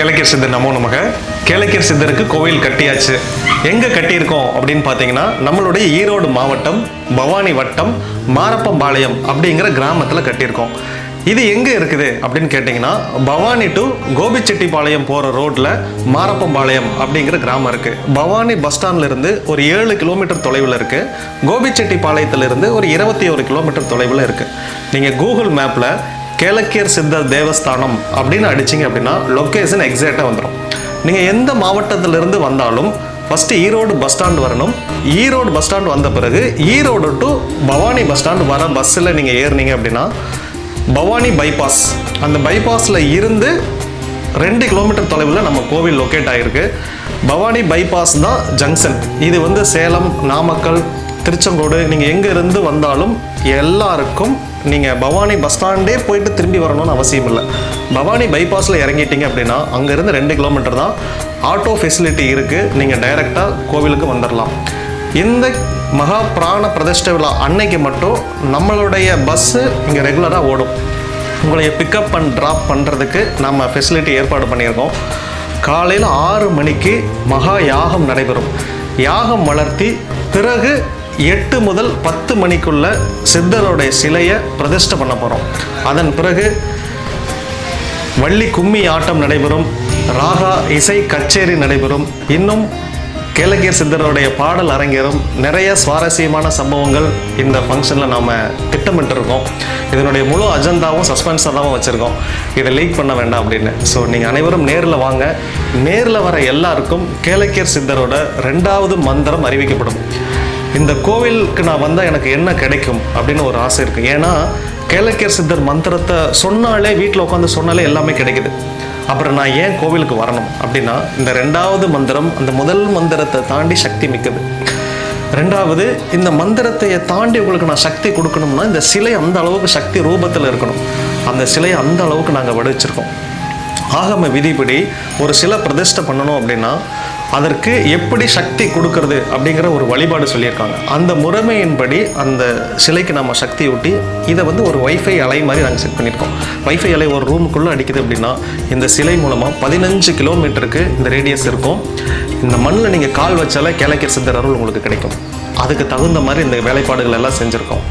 கேளக்கீர் சித்தர் நமோ நமக. கேளக்கீர் சித்தருக்கு கோவில் கட்டியாச்சு. எங்கே கட்டியிருக்கோம் அப்படின்னு பார்த்தீங்கன்னா நம்மளுடைய ஈரோடு மாவட்டம் பவானி வட்டம் மாரப்பம்பாளையம் அப்படிங்கிற கிராமத்தில் கட்டியிருக்கோம். இது எங்கே இருக்குது அப்படின்னு கேட்டிங்கன்னா பவானி டு கோபிச்செட்டிப்பாளையம் போகிற ரோட்டில் மாரப்பம்பாளையம் அப்படிங்கிற கிராமம் இருக்குது பவானி பஸ் ஸ்டாண்ட்லேருந்து ஒரு ஏழு கிலோமீட்டர் தொலைவில் இருக்குது கோபிச்செட்டிப்பாளையத்துலேருந்து ஒரு இருபத்தி ஒரு கிலோமீட்டர் தொலைவில் இருக்குது நீங்கள் கூகுள் மேப்பில் கேளக்கியர் சித்தர் தேவஸ்தானம் அப்படின்னு அடிச்சிங்க அப்படின்னா லொக்கேஷன் எக்ஸாக்டாக வந்துடும் நீங்கள் எந்த மாவட்டத்திலிருந்து வந்தாலும் ஃபஸ்ட்டு ஈரோடு பஸ் ஸ்டாண்ட் வரணும். ஈரோடு பஸ் ஸ்டாண்ட் வந்த பிறகு Erode to Bhavani bus stand வர பஸ்ஸில் நீங்கள் ஏறுனீங்க அப்படின்னா பவானி பைபாஸ் அந்த பைபாஸில் இருந்து ரெண்டு கிலோமீட்டர் தொலைவில் நம்ம கோவில் லொக்கேட் ஆகிருக்கு பவானி பைபாஸ் தான் ஜங்ஷன் இது வந்து சேலம் நாமக்கல் திருச்செங்கோடு நீங்கள் எங்கே இருந்து வந்தாலும் எல்லாருக்கும் நீங்கள் பவானி பஸ் ஸ்டாண்டே போயிட்டு திரும்பி வரணும்னு அவசியம் இல்லை. பவானி பைபாஸில் இறங்கிட்டீங்க அப்படின்னா அங்கேருந்து ரெண்டு கிலோமீட்டர் தான் ஆட்டோ ஃபெசிலிட்டி இருக்குது நீங்கள் டைரெக்டாக கோவிலுக்கு வந்துடலாம் இந்த மகா பிராண பிரதிஷ்ட விழா அன்னைக்கு மட்டும் நம்மளுடைய பஸ்ஸு இங்கே ரெகுலராக ஓடும். உங்களை பிக்கப் அண்ட் ட்ராப் பண்ணுறதுக்கு நம்ம ஃபெசிலிட்டி ஏற்பாடு பண்ணியிருக்கோம். காலையில் ஆறு மணிக்கு மகா யாகம் நடைபெறும். யாகம் வளர்த்தி பிறகு எட்டு முதல் பத்து மணிக்குள்ள சித்தருடைய சிலையை பிரதிஷ்டை பண்ண போகிறோம் அதன் பிறகு வள்ளி கும்மி ஆட்டம் நடைபெறும். ராகா இசை கச்சேரி நடைபெறும். இன்னும் கேளகியர் சித்தருடைய பாடல் அரங்கேறும். நிறைய சுவாரஸ்யமான சம்பவங்கள் இந்த ஃபங்க்ஷனில் நாம் திட்டமிட்டிருக்கோம். இதனுடைய முழு அஜெண்டாவும் சஸ்பென்ஸாக தான் வச்சுருக்கோம். இதை லீக் பண்ண வேண்டாம் அப்படின்னு. ஸோ நீங்கள் அனைவரும் நேரில் வாங்க. நேரில் வர எல்லாருக்கும் கேளக்கியர் சித்தரோட ரெண்டாவது மந்திரம் அறிவிக்கப்படும். இந்த கோவிலுக்கு நான் வந்தால் எனக்கு என்ன கிடைக்கும் அப்படின்னு ஒரு ஆசை இருக்குது ஏன்னா கேளக்கியர் சித்தர் மந்திரத்தை சொன்னாலே வீட்டில் உட்காந்து சொன்னாலே எல்லாமே கிடைக்குது. அப்புறம் நான் ஏன் கோவிலுக்கு வரணும் அப்படின்னா இந்த ரெண்டாவது மந்திரம் அந்த முதல் மந்திரத்தை தாண்டி சக்தி மிக்கது. ரெண்டாவது இந்த மந்திரத்தை தாண்டி உங்களுக்கு நான் சக்தி கொடுக்கணும்னா இந்த சிலை அந்த அளவுக்கு சக்தி ரூபத்தில் இருக்கணும். அந்த சிலையை அந்த அளவுக்கு நாங்கள் வடிச்சிருக்கோம். ஆகம விதிப்படி ஒரு சிலை பிரதிஷ்டை பண்ணணும் அப்படின்னா அதற்கு எப்படி சக்தி கொடுக்கறது அப்படிங்கிற ஒரு வழிபாடு சொல்லியிருக்காங்க. அந்த முறைமையின்படி அந்த சிலைக்கு நம்ம சக்தி ஊட்டி இதை வந்து ஒரு வைஃபை அலை மாதிரி நாங்கள் செட் பண்ணியிருக்கோம். வைஃபை அலை ஒரு ரூமுக்குள்ளே அடிக்குது அப்படின்னா இந்த சிலை மூலமாக பதினஞ்சு கிலோமீட்டருக்கு இந்த ரேடியஸ் இருக்கும். இந்த மண்ணில் நீங்கள் கால் வச்சாலே கிழக்கிற சித்தர் அருள் உங்களுக்கு கிடைக்கும். அதுக்கு தகுந்த மாதிரி இந்த வேலைப்பாடுகள் எல்லாம் செஞ்சுருக்கோம்.